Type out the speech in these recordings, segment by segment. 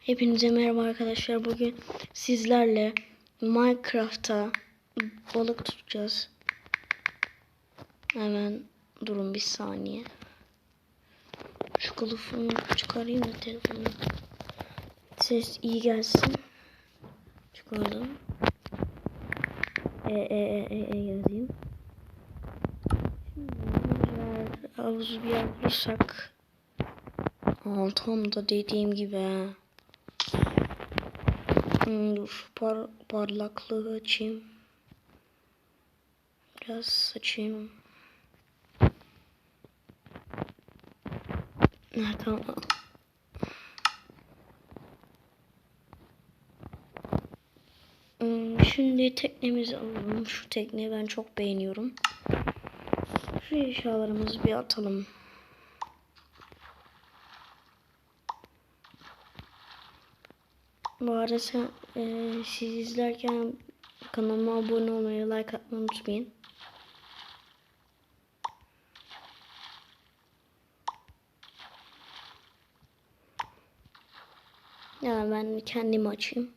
Hepinize merhaba arkadaşlar. Bugün sizlerle Minecraft'ta balık tutacağız. Hemen durun bir saniye. Şu kılıfını çıkarayım da telefonu. Ses iyi gelsin. Çıkardım. E e e e, e yazayım. Şimdi havuzu bir yer bulursak Aa, tam da dediğim gibi. Hmm, dur par parlaklığı açayım. Biraz açayım. Ha, tamam. Hmm, şimdi teknemizi alalım. Şu tekneyi ben çok beğeniyorum. Şu eşyalarımızı bir atalım. Bu arada sen, e, siz izlerken kanalıma abone olmayı, like atmayı unutmayın. Ya ben kendimi açayım.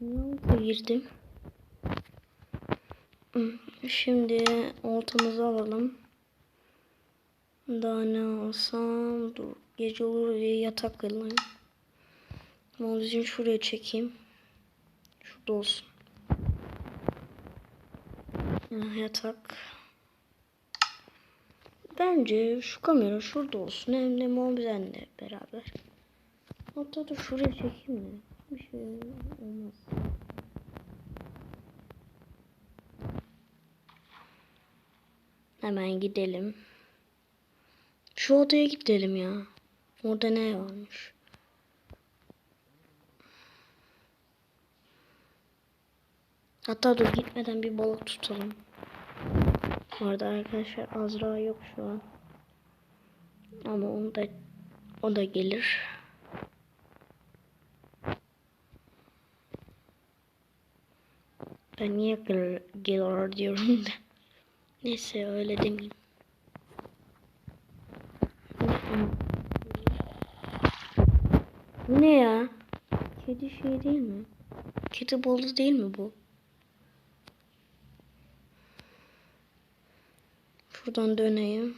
Yolda girdim. Şimdi oltamızı alalım. Daha ne alsam? Dur. Gece olur diye yatak alayım. Magazin şuraya çekeyim. Şurada olsun. Yatak. Bence şu kamera şurada olsun. Hem de Mobizen'le beraber. Hatta da şuraya çekeyim mi? Bir şey olmaz. Hemen gidelim. Şu odaya gidelim ya. Orada ne varmış? Hatta dur gitmeden bir balık tutalım. Bu arada arkadaşlar Azra yok şu an. Ama onu da o da gelir. Ben niye gelir diyorum da. Neyse öyle demeyeyim. Bu ne ya? Kedi şey değil mi? Kedi balığı değil mi bu? Şuradan döneyim.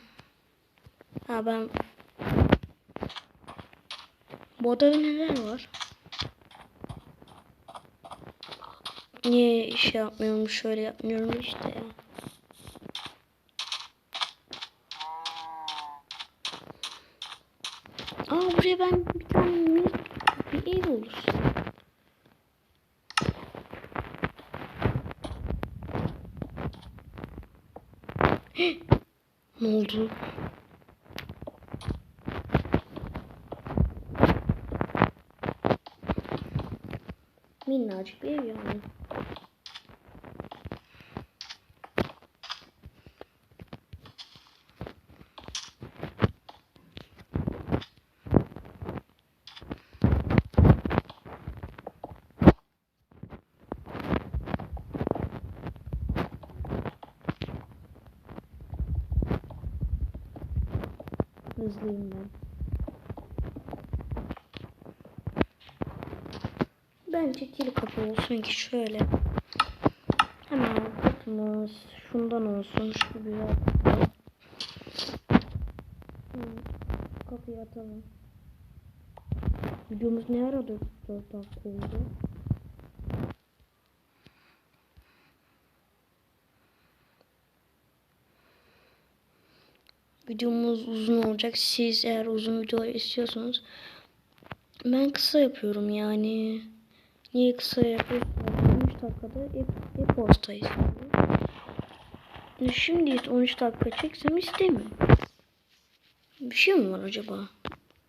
Ha ben... Bu odada neler var? Niye iş yapmıyorum şöyle yapmıyorum işte ya. Aa buraya ben olursun. ne oldu? Minnacık bir ev yani. Hızlıyım ben. Bence kili kapı olsun ki şöyle. Hemen kapımız şundan olsun. Şu bir Kapıyı atalım. Videomuz ne ara 4 dakika oldu? Videomuz uzun olacak. Siz eğer uzun video istiyorsanız ben kısa yapıyorum yani. Niye kısa yapıyorum? 13 dakikada e-postayız. E şimdi 13 dakika çeksem istemiyorum. Bir şey mi var acaba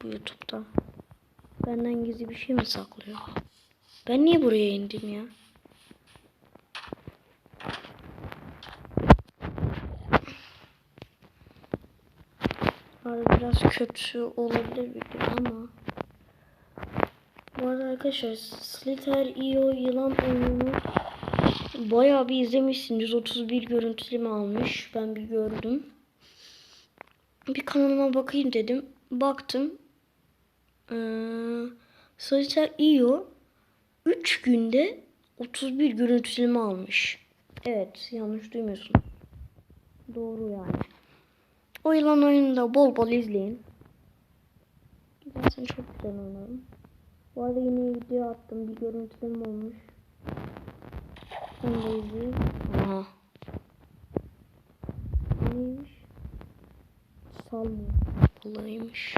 bu YouTube'da? Benden gizli bir şey mi saklıyor? Ben niye buraya indim ya? Arada biraz kötü olabilir video ama bu arada arkadaşlar Slither EO yılan oyununu bayağı bir izlemişsiniz. 31 görüntüleme almış. Ben bir gördüm. Bir kanalıma bakayım dedim. baktım. Ee, Sagitar IO 3 günde 31 görüntüleme almış. Evet yanlış duymuyorsun. Doğru yani. O yılan oyunu da bol bol izleyin. Zaten çok güzel oynadım. Bu arada yeni video attım. Bir görüntüleme olmuş. Onu da izleyin. Aha. Neymiş? Salmo olaymış.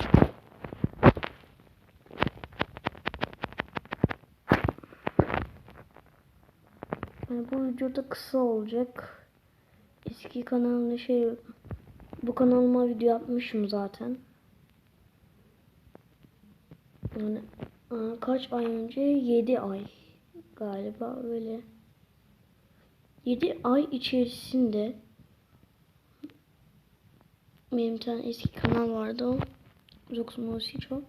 Yani bu videoda kısa olacak. Eski kanalımda şey bu kanalıma video yapmışım zaten. Yani e, kaç ay önce? 7 ay galiba öyle. 7 ay içerisinde benim tane eski kanal vardı o. Zox Mosico.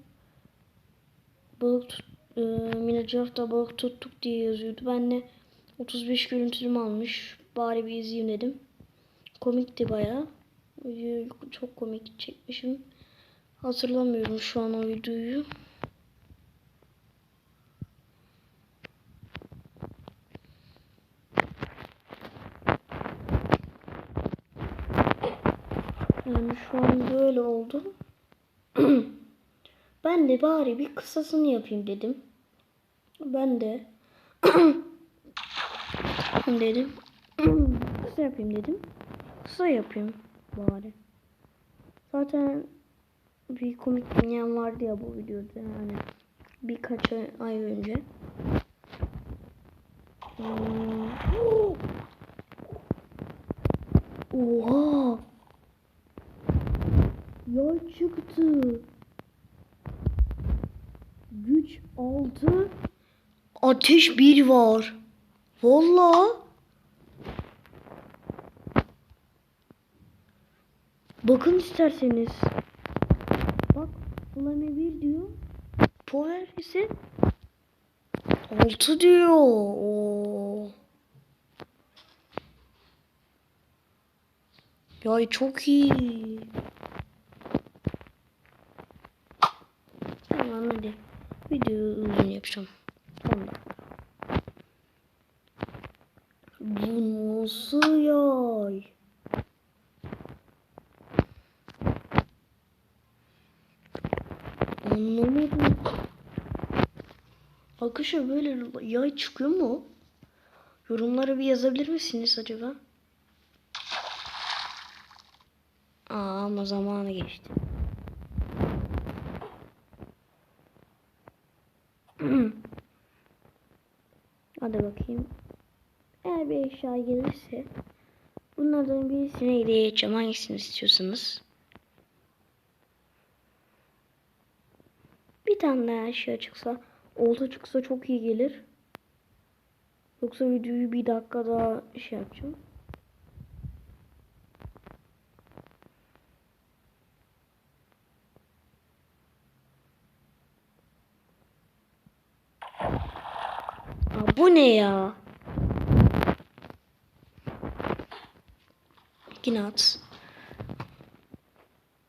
Balık tut, e, Minecraft'ta balık tuttuk diye yazıyordu. Ben de 35 görüntülüm almış. Bari bir izleyeyim dedim. Komikti bayağı. Videoyu çok komik çekmişim. Hatırlamıyorum şu an o videoyu. Yani şu an böyle oldu. ben de bari bir kısasını yapayım dedim. Ben de dedim. kısa yapayım dedim. Kısa yapayım bari. Zaten bir komik dinleyen vardı ya bu videoda yani birkaç ay, önce. Hmm. Oha! Yay çıktı. Güç 6. Ateş 1 var. Vallahi. Bakın isterseniz. Bak Flame 1 diyor. Power ise 6 diyor. Oo. Yay çok iyi. Tamam hadi. Videoyu uzun yapacağım. Tamam. Bu nasıl yay? Anlamadım. Arkadaşlar böyle yay çıkıyor mu? Yorumlara bir yazabilir misiniz acaba? Aa ama zamanı geçti. Hadi bakayım. Eğer bir eşya gelirse bunlardan birisine hediye edeceğim. Hangisini istiyorsanız. Bir tane daha eşya çıksa, olta çıksa çok iyi gelir. Yoksa videoyu bir dakika daha şey yapacağım. Aa, bu ne ya? Yine at.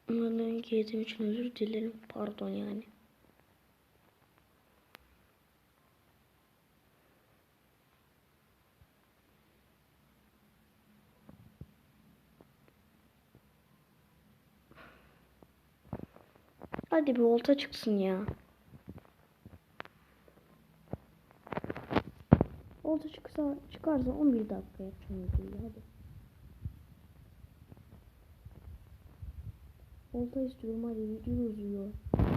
Bunlardan girdiğim için özür dilerim. Pardon yani. Hadi bir olta çıksın ya. Olta çıksa çıkarsa 11 dakika yapacağım hadi. Olta istiyorum hadi video uzuyor.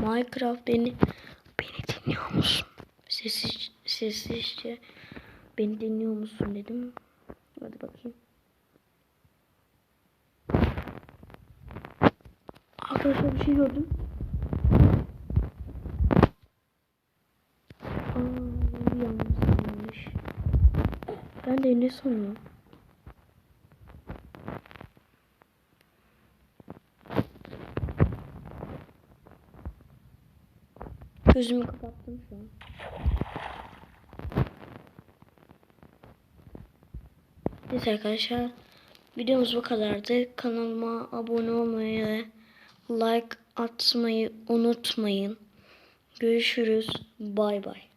Minecraft beni beni dinliyor musun? Sessiz sessizce beni dinliyor musun dedim. Hadi bakayım. Arkadaşlar bir şey gördüm. Aa, bir yalnız kalmış. Ben de ne sanıyorum? Gözümü kapattım şu an. Neyse arkadaşlar. Videomuz bu kadardı. Kanalıma abone olmayı, like atmayı unutmayın. Görüşürüz. Bay bay.